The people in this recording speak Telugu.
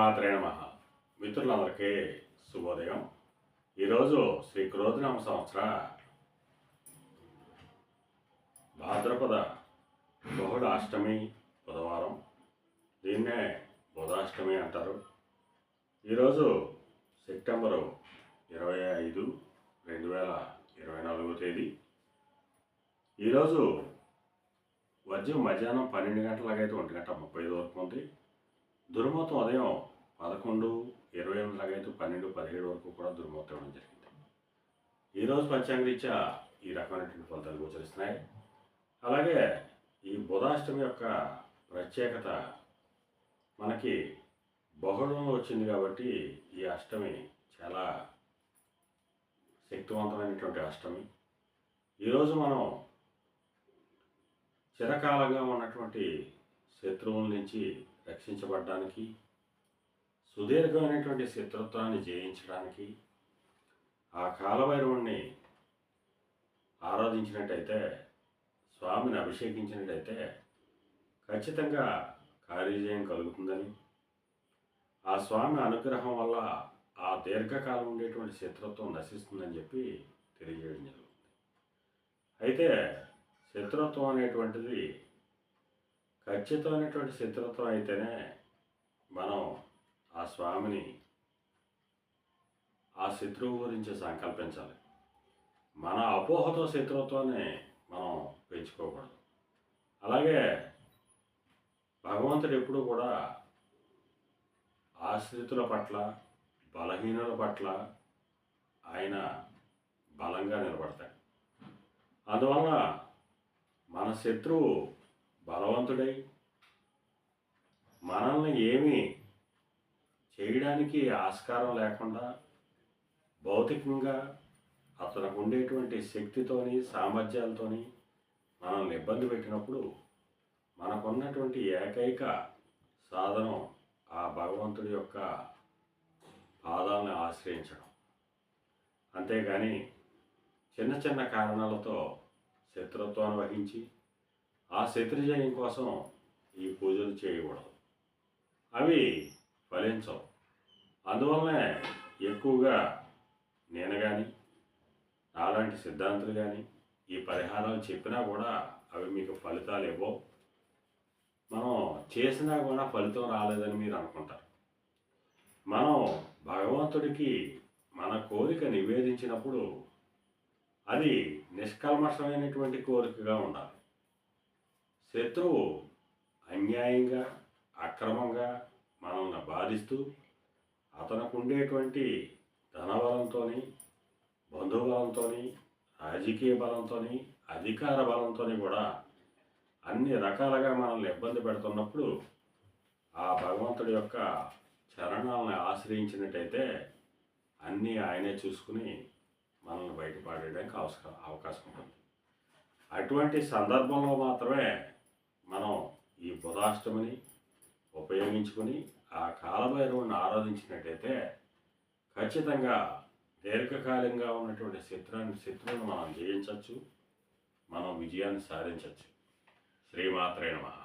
శ్రీమాత్రే నమ. మిత్రులందరికీ శుభోదయం. ఈరోజు శ్రీ క్రోధనామ సంవత్సర భాద్రపద బహుళ అష్టమి బుధవారం. దీన్నే బుధాష్టమి అంటారు. ఈరోజు సెప్టెంబరు ఇరవై ఐదు రెండు వేల ఇరవై నాలుగో తేదీ. ఈరోజు వజ్రం మధ్యాహ్నం పన్నెండు గంటలకైతే ఒంటి గంట ముప్పై ఐదు వరకు ఉంది. దుర్మూతం ఉదయం పదకొండు ఇరవై ఎనిమిది ఎనిమిదిలాగైతే పన్నెండు పదిహేడు వరకు కూడా దుర్మూతం ఇవ్వడం జరిగింది. ఈరోజు పంచాంగరీత్యా ఈ రకమైనటువంటి ఫలితాలు గోచరిస్తున్నాయి. అలాగే ఈ బుధాష్టమి యొక్క ప్రత్యేకత మనకి బహుళంలో వచ్చింది కాబట్టి ఈ అష్టమి చాలా శక్తివంతమైనటువంటి అష్టమి. ఈరోజు మనం చిరకాలంగా ఉన్నటువంటి శత్రువుల నుంచి రక్షించబడడానికి సుదీర్ఘమైనటువంటి శత్రుత్వాన్ని జయించడానికి ఆ కాలభైరవుణ్ణి ఆరాధించినట్టయితే స్వామిని అభిషేకించినట్టయితే ఖచ్చితంగా కార్యజయం కలుగుతుందని. ఆ స్వామి అనుగ్రహం వల్ల ఆ దీర్ఘకాలం ఉండేటువంటి శత్రుత్వం నశిస్తుందని చెప్పి తెలియజేయడం జరుగుతుంది. అయితే శత్రుత్వం అనేటువంటిది ఖచ్చితమైనటువంటి శత్రుత్వం అయితేనే మనం ఆ స్వామిని ఆ శత్రువు గురించి సంకల్పించాలి. మన అపోహతో శత్రుత్వాన్ని మనం పెంచుకోకూడదు. అలాగే భగవంతుడు ఎప్పుడు కూడా ఆశ్రితుల పట్ల బలహీనుల పట్ల ఆయన బలంగా నిలబడతాడు. అందువల్ల మన శత్రువు బలవంతుడై మనల్ని ఏమీ చేయడానికి ఆస్కారం లేకుండా భౌతికంగా అతనికి ఉండేటువంటి శక్తితోని సామర్థ్యాలతోని మనల్ని ఇబ్బంది పెట్టినప్పుడు మనకున్నటువంటి ఏకైక సాధనం ఆ భగవంతుడి యొక్క పాదాలను ఆశ్రయించడం. అంతేగాని చిన్న చిన్న కారణాలతో శత్రుత్వాన్ని వహించి ఆ శత్రుజయం కోసం ఈ పూజలు చేయకూడదు. అవి ఫలించవు. అందువల్లనే ఎక్కువగా నేను కానీ నాలాంటి సిద్ధాంతులు కానీ ఈ పరిహారాలు చెప్పినా కూడా అవి మీకు ఫలితాలు ఇవ్వవు. మనం చేసినా కూడా ఫలితం రాలేదని మీరు అనుకుంటారు. మనం భగవంతుడికి మన కోరిక నివేదించినప్పుడు అది నిష్కల్మషమైనటువంటి కోరికగా ఉండాలి. శత్రువు అన్యాయంగా అక్రమంగా మనల్ని బాధిస్తూ అతనికి ఉండేటువంటి ధనబలంతో బంధుబలంతో రాజకీయ బలంతో అధికార బలంతో కూడా అన్ని రకాలుగా మనల్ని ఇబ్బంది పెడుతున్నప్పుడు ఆ భగవంతుడి యొక్క చరణాలను ఆశ్రయించినట్టయితే అన్నీ ఆయనే చూసుకుని మనల్ని బయటపడడానికి అవసరం అవకాశం ఉంటుంది. అటువంటి సందర్భంలో మాత్రమే మనం ఈ బుధాష్టమిని ఉపయోగించుకుని ఆ కాలభైరవుని ఆరాధించినట్టయితే ఖచ్చితంగా దీర్ఘకాలంగా ఉన్నటువంటి శత్రువుని శత్రువును మనం జయించవచ్చు మనం విజయాన్ని సాధించవచ్చు. శ్రీమాత్రే నమః.